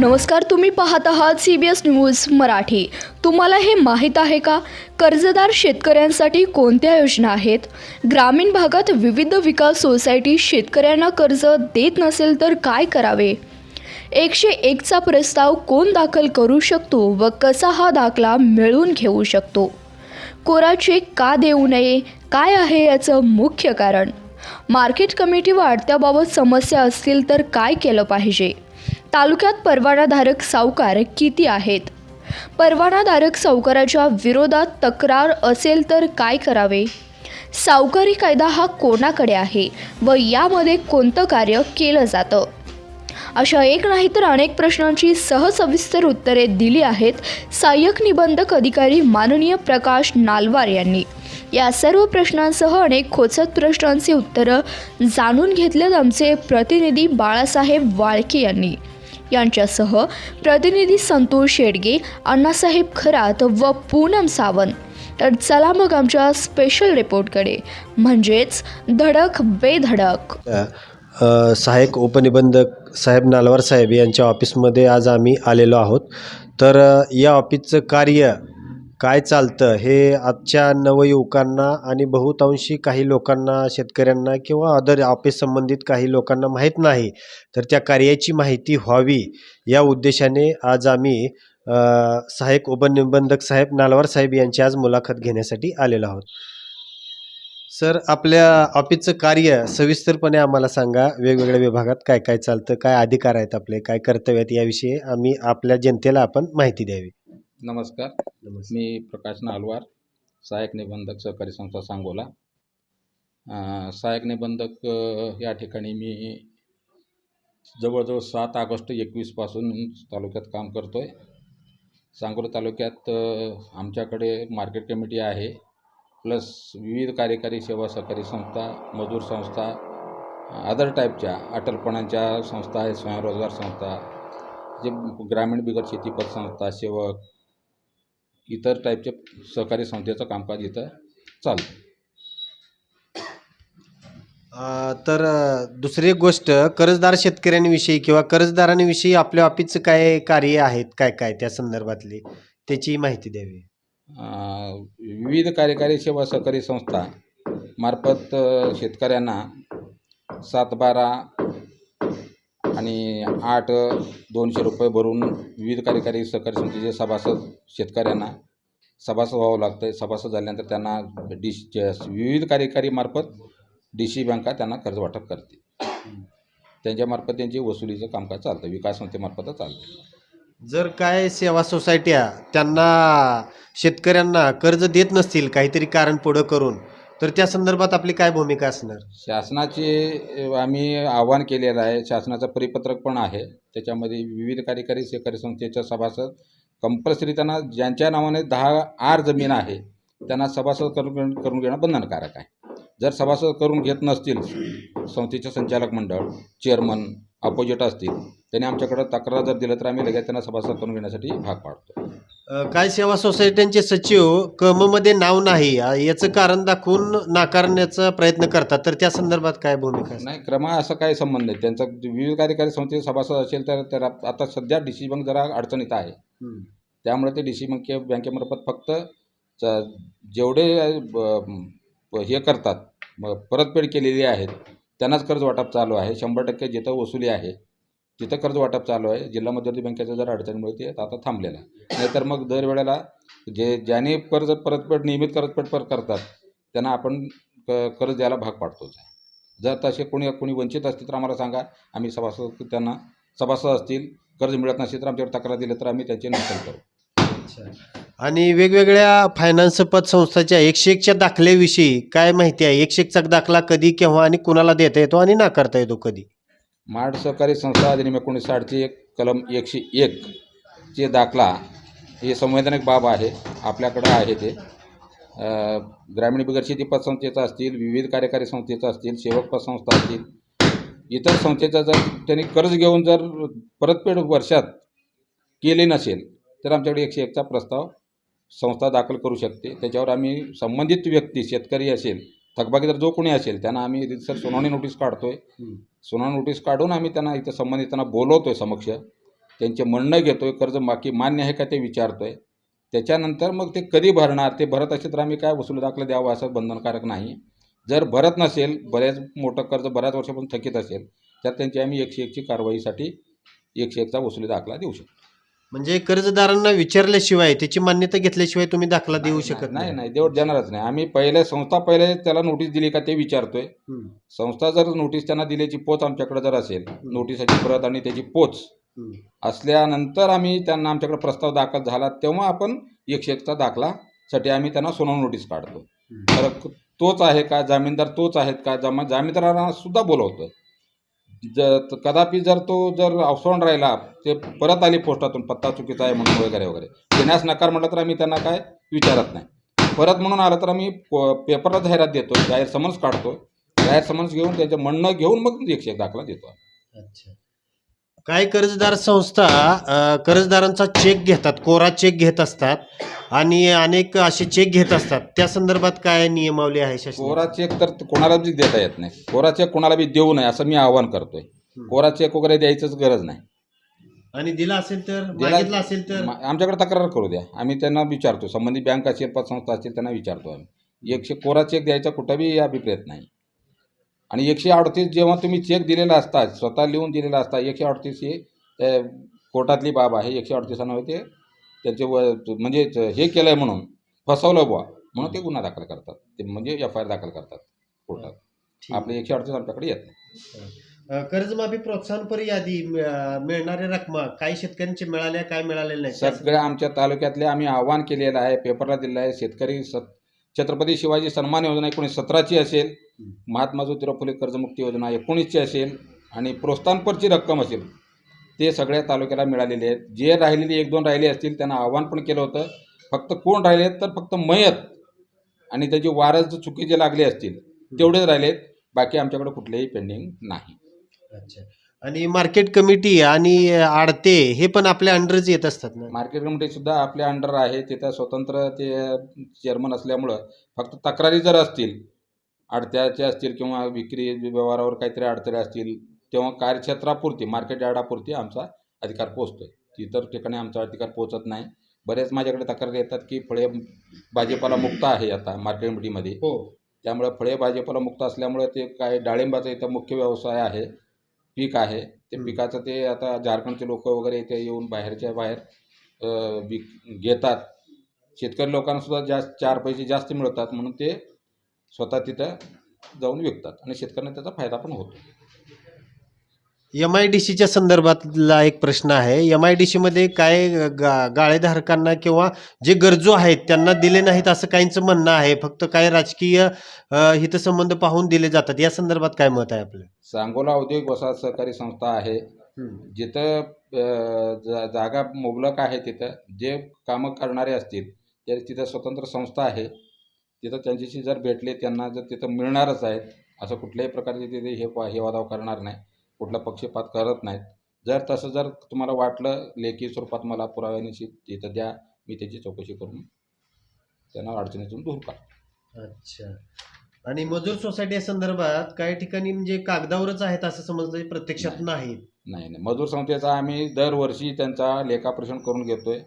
नमस्कार तुम्ही पाहत आहात C B S news Marathi. तुम्हाला हे माहीत आहे का? कर्जदार शेतकऱ्यांसाठी कोणत्या योजना आहेत? ग्रामीण भागात विविध विकास सोसायटी शेतकऱ्यांना कर्ज देत नसेल तर काय करावे? एकशे एकचा प्रस्ताव कोण दाखल करू शकतो व कसा हा दाखला मिळवून घेऊ शकतो? कोरा चेक का देऊ नये? काय आहे याचं मुख्य कारण? मार्केट कमिटी वाढत्याबाबत समस्या असतील तर काय केलं पाहिजे? तालुक्यात परवानाधारक सावकार किती आहेत? परवानाधारक सावकाराच्या विरोधात तक्रार असेल तर काय करावे? सावकारी कायदा हा कोणाकडे आहे व यामध्ये कोणतं कार्य केलं जातं? अशा एक नाही तर अनेक प्रश्नांची सहसविस्तर उत्तरे दिली आहेत सहाय्यक निबंधक अधिकारी माननीय प्रकाश नालवार यांनी. या सर्व प्रश्नांसह अनेक खोचत प्रश्नांची उत्तरं जाणून घेतल्यात आमचे प्रतिनिधी बाळासाहेब वाळके यांनी. यांच्यासह प्रतिनिधी संतोष शेडगे अण्णासाहेब खरात व पूनम सावंत. तर चला मग आमच्या स्पेशल रिपोर्टकडे म्हणजेच धडक बेधडक. सहाय्यक उपनिबंधक साहेब नालवार साहेब यांच्या ऑफिसमध्ये आज आम्ही आलेलो आहोत. तर या ऑफिसचं कार्य काय चालतं हे आजच्या नवयुवकांना आणि बहुतांशी काही लोकांना शेतकऱ्यांना किंवा अदर ऑफिस संबंधित काही लोकांना माहीत नाही. तर त्या कार्याची माहिती व्हावी या उद्देशाने आज आम्ही सहाय्यक उपनिबंधक साहेब नालवार साहेब यांची आज मुलाखत घेण्यासाठी आलेलो आहोत. सर आपल्या ऑफिसचं कार्य सविस्तरपणे आम्हाला सांगा वेगवेगळ्या विभागात काय काय चालतं काय अधिकार आहेत आपले काय कर्तव्य आहेत याविषयी आम्ही आपल्या जनतेला आपण माहिती द्यावी. नमस्कार. मी प्रकाश नालवार सहाय्यक निबंधक सहकारी संस्था सांगोला. अं, सहाय्यक निबंधक अं, या ठिकाणी मी जवळजवळ सात ऑगस्ट एकवीसपासून तालुक्यात काम करतो आहे सांगोला तालुक्यात अं, आमच्याकडे मार्केट कमिटी आहे प्लस विविध कार्यकारी सेवा सहकारी संस्था मजूर संस्था अदर टाईपच्या अटलपणाच्या संस्था आहेत स्वयंरोजगार संस्था जे ग्रामीण बिगट शेती पतसंस्था सेवक इतर टाईपचे सहकारी संस्थेचं कामकाज इथं चालतं अ, तर अ, दुसरी एक गोष्ट कर्जदार शेतकऱ्यांविषयी किंवा कर्जदारांविषयी आपल्या ऑफिसचं काय कार्य आहेत काय काय त्या संदर्भातली त्याची माहिती द्यावी. अं, विविध कार्यकारी सेवा सहकारी संस्था मार्फत अं, शेतकऱ्यांना सात बारा आणि आठ दोनशे रुपये भरून विविध कार्यकारी सहकारी समितीचे सभासद शेतकऱ्यांना सभासद व्हावं लागतं आहे सभासद झाल्यानंतर त्यांना डी विविध कार्यकारीमार्फत डी सी बँका त्यांना कर्ज वाटप करते त्यांच्यामार्फत त्यांची वसुलीचं कामकाज चालतं विकास संस्थेमार्फतच चालतं. जर काय सेवा सोसायट्या त्यांना शेतकऱ्यांना कर्ज देत नसतील काहीतरी कारण पुढं करून तर त्या संदर्भात आपली काय भूमिका असणार? शासनाचे आम्ही आव्हान केलेलं आहे. शासनाचं परिपत्रक पण आहे. त्याच्यामध्ये विविध कार्यकारी सहकारी संस्थेच्या सभासद कंपल्सरी त्यांना ज्यांच्या नावाने दहा आर जमीन आहे त्यांना सभासद करून करून घेणं बंधनकारक आहे. जर सभासद करून घेत नसतील संस्थेचे संचालक मंडळ चेअरमन अपोजिट असतील त्यांनी आमच्याकडं तक्रार जर दिलं तर आम्ही लगेच त्यांना सभासद करून घेण्यासाठी भाग पाडतो. काय सेवा सोसायट्यांचे सचिव कममध्ये नाव नाही अ, याचं कारण दाखवून नाकारण्याचा प्रयत्न करतात तर त्या संदर्भात काय भूमिका? नाही क्रमा असं काही संबंध नाही त्यांचा विविध कार्यकारी संस्थेचे सभासद असेल तर तर आप- आता सध्या डी सी बँक जरा अडचणीत आहे हम्म. त्यामुळे ते डी सी बँके बँकेमार्फत फक्त च- जेवढे ब- ब- हे करतात म- परतफेड केलेली आहेत त्यांनाच कर्ज वाटप चालू आहे शंभर टक्के जिथं वसुली आहे तिथं कर्ज वाटप चालू आहे. जिल्हा मध्यवर्ती बँकेच्या जर अडचणीमुळे ते आता थांबलेलं आहे. नाहीतर मग दरवेळेला जे ज्याने कर्ज परतफेड नियमित परतफेड पर करतात त्यांना आपण क कर्ज द्यायला भाग पाडतोच आहे. जर तसे कोणी कोणी वंचित असतील तर आम्हाला सांगा. आम्ही सभासद त्यांना सभासद असतील कर्ज मिळत नसेल तर आमच्यावर तक्रार दिली तर आम्ही त्यांची नक्कल करू. आणि वेगवेगळ्या फायनान्स पतसंस्थाच्या एकशे एकच्या दाखल्याविषयी काय माहिती आहे? एकशे एकचा दाखला कधी केव्हा आणि कुणाला देता येतो आणि नाकारता येतो कधी? माड सहकारी संस्था अधिनियम एकोणीसशे साठची एक कलम एकशे एक चे दाखला हे संवैधानिक बाब आहे आपल्याकडं आहे ते. ग्रामीण बिगर शेती पतसंस्थेचं असतील विविध कार्यकारी संस्थेचं असतील सेवक पतसंस्था असतील इतर संस्थेचा जर त्यांनी कर्ज घेऊन जर परतफेड वर्षात केली नसेल तर आमच्याकडे एकशे एकचा प्रस्ताव संस्था दाखल करू शकते. त्याच्यावर आम्ही संबंधित व्यक्ती शेतकरी असेल थकबाकीदार जो कोणी असेल त्यांना आम्ही सर सुनावणी नोटीस काढतोय. सुनावणी नोटीस काढून आम्ही त्यांना इथं संबंधित त्यांना बोलवतोय समक्ष. त्यांचे म्हणणं घेतो आहे कर्ज बाकी मान्य आहे का ते विचारतो आहे त्याच्यानंतर मग ते कधी भरणार ते भरत असेल तर आम्ही काय वसूल दाखला द्यावा असं बंधनकारक नाही. जर भरत नसेल बऱ्याच मोठं कर्ज बऱ्याच वर्षापासून थकीत असेल तर त्यांची आम्ही एकशे एकची कारवाईसाठी एकशे एकचा वसुली दाखला देऊ शकतो. म्हणजे कर्जदारांना विचारल्याशिवाय त्याची मान्यता घेतल्याशिवाय तुम्ही दाखला देऊ शकत नाही नाही. देऊ देणारच नाही. आम्ही पहिले संस्था पहिले त्याला नोटीस दिली का ते विचारतोय. हम्म, संस्था जर नोटीस त्यांना दिल्याची पोच आमच्याकडे जर असेल नोटिसाची प्रत आणि त्याची पोच हम्म. असल्यानंतर आम्ही त्यांना आमच्याकडे प्रस्ताव दाखल झाला तेव्हा आपण एकशे एकचा दाखला साठी आम्ही त्यांना सोनवून नोटीस काढतो. तर तोच आहे का? जामीनदार तोच आहेत का? जमा जामीनदारांना सुद्धा बोलवतो जर कदापि जर तो जर अवसरून राहिला ते परत आली पोस्टातून पत्ता चुकीचा आहे म्हणून वगैरे वगैरे. देण्यास नकार म्हटलं तर आम्ही त्यांना काय विचारत नाही. परत म्हणून आलं तर आम्ही पेपरला जाहिरात देतो जाहीर समन्स काढतो जाहीर समन्स घेऊन त्याचं म्हणणं घेऊन मग एकशे दाखला देतो अच्छा. काही कर्जदार संस्था अ, कर्जदारांचा चेक घेतात कोरा चेक घेत असतात आणि अनेक असे चेक घेत असतात. त्या संदर्भात काय नियमावली आहे शासन कोरा चेक तर कोणाला बी देता येत नाही. कोरा चेक कोणाला बी देऊ नये असं मी आवाहन करतोय. कोरा चेक वगैरे द्यायचंच गरज नाही. आणि दिला असेल तर? दिला- मागितला असेल तर? मा- आमच्याकडे तक्रार करू द्या. आम्ही त्यांना विचारतो. संबंधित बँक असेल पतसंस्था असेल त्यांना विचारतो आम्ही. एकशे कोरा चेक द्यायचा कुठंही अभिप्रेत नाही. आणि एकशे अडतीस जेव्हा तुम्ही चेक दिलेला असता स्वतः लिहून दिलेला असता एकशे अडतीस ही कोर्टातली बाब आहे एकशे अडतीसांना ते त्यांचे व म्हणजे हे केलं आहे म्हणून फसवलं बुवा म्हणून ते गुन्हा दाखल करतात. ते म्हणजे एफ आय आर दाखल करतात कोर्टात. आपले एकशे अडतीस आमच्याकडे येत नाही. कर्जमाफी प्रोत्साहनपर यादी मिळ- मिळणाऱ्या रकमा काही शेतकऱ्यांचे मिळाल्या काय मिळालेल्या नाही? सगळ्या आमच्या तालुक्यातले आम्ही आव्हान केलेलं आहे पेपरला दिलेलं आहे शेतकरी स छत्रपती शिवाजी सन्मान योजना एकोणीस सतराची असेल महात्मा ज्योतिराव फुले कर्जमुक्ती योजना एकोणीसची असेल आणि प्रोत्साहनपरची रक्कम असेल ते सगळ्या तालुक्याला मिळालेले आहेत. जे राहिलेली एक दोन राहिले असतील त्यांना आव्हान पण केलं होतं. फक्त कोण राहिले आहेत तर फक्त मयत आणि त्याचे वारस जर चुकीचे लागले असतील तेवढेच राहिलेत बाकी आमच्याकडे कुठलेही पेंडिंग नाही. अच्छा. आणि मार्केट कमिटी आणि आडते हे पण आपल्या अंडरच येत असतात ना. मार्केट कमिटी सुद्धा आपल्या अंडर आहे. तिथं स्वतंत्र ते चेअरमन असल्यामुळं फक्त तक्रारी जर असतील अडत्याच्या असतील किंवा विक्री व्यवहारावर काहीतरी अडचणी असतील तेव्हा कार्यक्षेत्रापुरती मार्केट यार्डापुरती आमचा अधिकार पोचतो आहे इतर ठिकाणी आमचा अधिकार पोचत नाही. बरेच माझ्याकडे तक्रारी येतात की फळे भाजीपाला मुक्त आहे आता मार्केट कमिटीमध्ये हो. त्यामुळे फळे भाजीपाला मुक्त असल्यामुळे ते काय डाळिंबाचा इथं मुख्य व्यवसाय आहे. पीक आहे. ते. पिकाचं ते आता झारखंडचे लोक वगैरे इथे येऊन बाहेरच्या बाहेर विक घेतात. शेतकरी लोकांना सुद्धा जास्त चार पैसे जास्त मिळतात म्हणून ते स्वतः तिथं जाऊन विकतात आणि शेतकऱ्यांना त्याचा फायदा पण होतो. एम आय डी सीच्या संदर्भातला एक प्रश्न आहे. एम आय डी सीमध्ये काय गा गाळेधारकांना किंवा जे गरजू आहेत त्यांना दिले नाहीत असं काहींचं म्हणणं आहे. फक्त काय राजकीय हितसंबंध पाहून दिले जातात. या संदर्भात काय मत आहे आपलं? सांगोला औद्योगिक वसाहत सहकारी संस्था आहे. जिथं जा जागा मुबलक आहे तिथं जे कामं करणारे असतील ते तिथं स्वतंत्र संस्था आहे. तिथं त्यांच्याशी जर भेटले त्यांना जर तिथं मिळणारच आहेत असं कुठल्याही प्रकारचे तिथे हे हे वादाव करणार नाही. कुठला पक्षपात करत नाहीत. जर तसं जर तुम्हाला वाटलं लेखी स्वरूपात मला पुराव्यानिशी तिथं द्या मी त्याची चौकशी करून त्यांना अडचणीतून दूर करा अच्छा. आणि मजूर सोसायटी संदर्भात काही ठिकाणी म्हणजे कागदावरच आहेत असं समजलं प्रत्यक्षात नाही. नाही नाही. मजूर संस्थेचा आम्ही दरवर्षी त्यांचा लेखापरीक्षण करून घेतोय.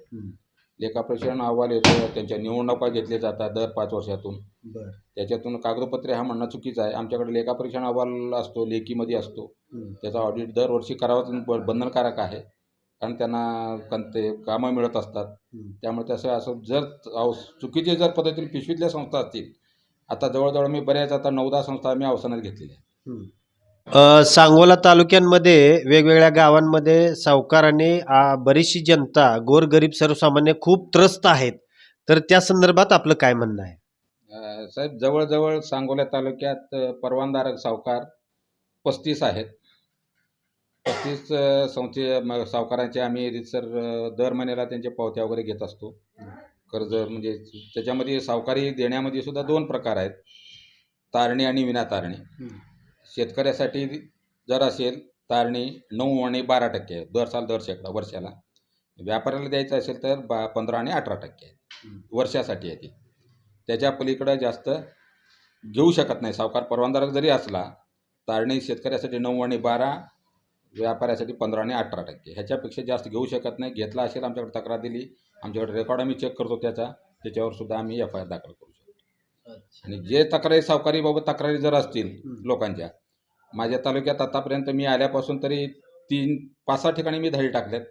लेखापरीक्षण अहवाल येतो त्यांच्या निवडणुका घेतल्या जातात दर पाच वर्षातून. बर. त्याच्यातून कागदपत्रे हा म्हणणं चुकीचं आहे. आमच्याकडे लेखापरीक्षण अहवाल असतो लेखीमध्ये असतो. त्याचा ऑडिट दरवर्षी करावाच ब- बंधनकारक आहे. कारण त्यांना कंते कामं मिळत असतात. त्यामुळे तसं असं जर अव- चुकीचे जर पद्धतीने पिशवीतल्या संस्था असतील आता जवळजवळ मी बऱ्याच आता नऊदा संस्था आम्ही अवसानात घेतलेल्या आहेत. अ, सांगोला तालुक्यांमध्ये वेगवेगळ्या गावांमध्ये सावकाराने आ, बरीचशी जनता गोरगरीब सर्वसामान्य खूप त्रस्त आहेत. तर त्या संदर्भात आपलं काय म्हणणं आहे? साहेब जवळजवळ सांगोला तालुक्यात परवानधारक सावकार पस्तीस आहेत. पस्तीस संस्थे सावकारांचे आम्ही रितसर दर महिन्याला त्यांच्या पावत्या वगैरे घेत असतो. कर्ज म्हणजे त्याच्यामध्ये सावकारी देण्यामध्ये सुद्धा दोन प्रकार आहेत. तारणी आणि विनातारणी. शेतकऱ्यासाठी जर असेल तारणी नऊ आणि बारा टक्के आहे दर साल दर शेकडा वर्षाला. व्यापाऱ्याला द्यायचं असेल तर बा पंधरा आणि अठरा टक्के आहे वर्षासाठी आहे ती. त्याच्या पलीकडं जास्त घेऊ शकत नाही. सावकार परवानदारक जरी असला तारणी शेतकऱ्यासाठी नऊ आणि बारा व्यापाऱ्यासाठी पंधरा आणि अठरा टक्के. ह्याच्यापेक्षा जास्त घेऊ शकत नाही. घेतला असेल आमच्याकडे तक्रार दिली आमच्याकडे रेकॉर्ड आम्ही चेक करतो त्याचा त्याच्यावर सुद्धा आम्ही एफ आय आर दाखल करू शकतो. आणि जे तक्रारी सावकारीबाबत तक्रारी जर असतील लोकांच्या माझ्या तालुक्यात आतापर्यंत मी आल्यापासून तरी तीन पाच सहा ठिकाणी मी धाडी टाकल्यात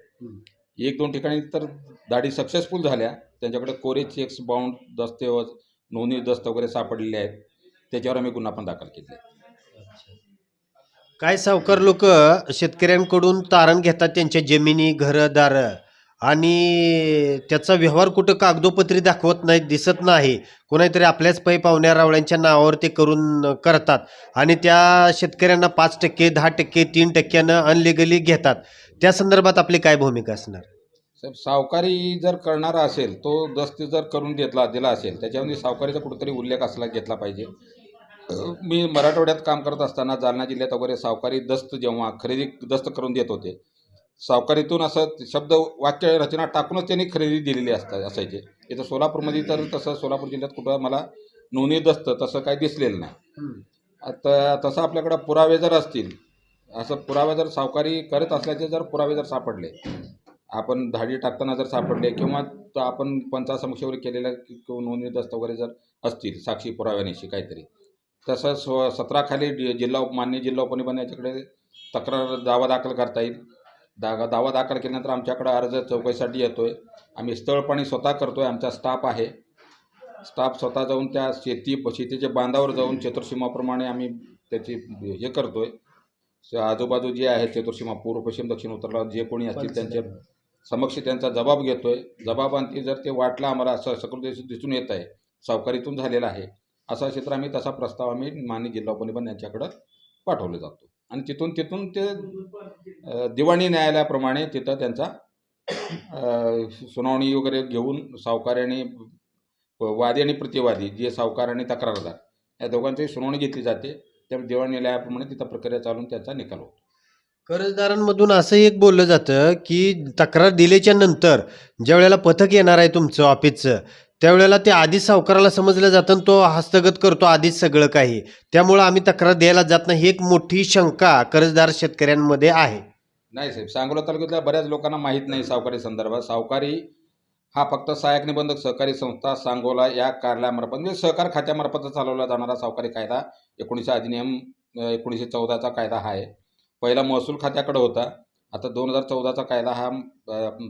एक दोन ठिकाणी तर धाडी सक्सेसफुल झाल्या. त्यांच्याकडे कोरे चेक्स बाउंड दस्तऐवज नोंदणी दस्त वगैरे सापडलेले आहेत. त्याच्यावर आम्ही गुन्हा पण दाखल केले काय सावकार लोक शेतकऱ्यांकडून तारण घेतात त्यांच्या जमिनी घरं दारं? आणि त्याचा व्यवहार कुठं कागदोपत्री दाखवत नाही दिसत नाही. कोणीतरी आपल्याच पै पाहुण्या रावळ्यांच्या नावावर ते करून करतात. आणि त्या शेतकऱ्यांना पाच टक्के दहा टक्के तीन टक्क्यानं अनलिगली घेतात. त्या संदर्भात आपली काय भूमिका असणार? साहेब सावकारी जर करणारा असेल तो दस्त जर करून देतला दिला असेल त्याच्यामध्ये सावकारीचा कुठेतरी उल्लेख असला घेतला पाहिजे. मी मराठवाड्यात काम करत असताना जालना जिल्ह्यात वगैरे सावकारी दस्त जेव्हा खरेदी दस्त करून देत होते सावकारीतून असं शब्द वाक्य रचना टाकूनच त्यांनी खरेदी दिलेली असतात असायचे. इथं सोलापूरमध्ये तर तसं सोलापूर जिल्ह्यात कुठं मला नोंदणी दस्त तसं काही दिसलेलं नाही. आता तसं आपल्याकडं पुरावे जर असतील असं पुरावे जर सावकारी करत असल्याचे जर पुरावे जर सापडले आपण धाडी टाकताना जर सापडले किंवा आपण पंचासमक्षावर केलेल्या कि- किंवा नोंदणी दस्त वगैरे जर असतील साक्षी पुराव्यानिशी काहीतरी तसं स्व सतरा खाली डि- जिल्हा मान्य जिल्हा उपनिबंध याच्याकडे तक्रार दावा दाखल करता येईल. दावा दावा दाखल केल्यानंतर आमच्याकडे अर्ज चौकशीसाठी येतो आहे आम्ही स्थळपणी स्वतः करतो आहे आमचा स्टाफ आहे. स्टाफ स्वतः जाऊन त्या शेती शेतीच्या बांधावर जाऊन चतुर्सीमाप्रमाणे आम्ही त्याची हे करतो आहे आजूबाजू जे आहे चतुर्सीमा पूर्व पश्चिम दक्षिण उत्तरला जे कोणी असतील त्यांचे समक्ष त्यांचा जबाब घेतोय. जबाबांती जर ते वाटलं आम्हाला असं सकृत दिसून येत आहे सावकारीतून झालेलं आहे असा क्षेत्र आम्ही तसा प्रस्ताव आम्ही मान्य जिल्हा उपनिबंध यांच्याकडं पाठवले जातो. आणि तिथून तिथून ते दिवाणी न्यायालयाप्रमाणे तिथं त्यांचा सुनावणी वगैरे घेऊन सावकार्याने वादी आणि प्रतिवादी जे सावकार आणि तक्रारदार या दोघांची सुनावणी घेतली जाते. त्या दिवाणी न्यायालयाप्रमाणे तिथं प्रक्रिया चालून त्याचा निकाल होतो. कर्जदारांमधून असं एक बोललं जातं की तक्रार दिल्याच्या नंतर ज्या वेळेला पथक येणार आहे तुमचं ऑफिसचं त्यावेळेला ते आधीच सावकाराला समजलं जातं आणि तो हस्तगत करतो आधीच सगळं काही. त्यामुळं आम्ही तक्रार द्यायला जात नाही. ही एक मोठी शंका कर्जदार शेतकऱ्यांमध्ये आहे. नाही साहेब सांगोला तालुक्यातल्या बऱ्याच लोकांना माहीत नाही सावकारी संदर्भात. सावकारी हा फक्त सहाय्यक निबंधक सहकारी संस्था सांगोला या कार्यालयामार्फत म्हणजे सहकार खात्यामार्फत चालवला जाणारा सावकारी कायदा एकोणीसशे अधिनियम एकोणीसशे चौदाचा कायदा हा आहे. पहिला महसूल खात्याकडे होता. आता दोन हजार चौदाचा कायदा हा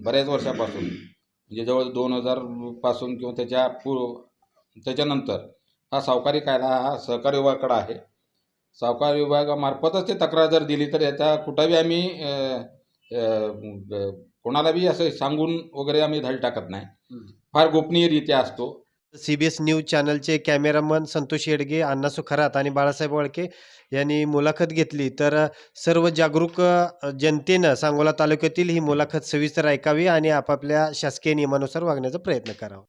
बऱ्याच वर्षापासून म्हणजे जवळ दोन हजारपासून किंवा त्याच्या पूर्व त्याच्यानंतर हा सावकारी कायदा हा सहकारी विभागाकडे आहे. सावकार विभागामार्फतच ते तक्रार जर दिली तर याचा कुठंही आम्ही कोणाला बी असं सांगून वगैरे आम्ही धाडी टाकत नाही. फार गोपनीयरित्या असतो. सी बी एस न्यूज चॅनलचे कॅमेरामन संतोष येडगे अण्णा सुखरात आणि बाळासाहेब वळके यांनी मुलाखत घेतली. तर सर्व जागरूक जनतेनं सांगोला तालुक्यातील ही मुलाखत सविस्तर ऐकावी आणि आपापल्या शासकीय नियमानुसार वागण्याचा प्रयत्न करावा.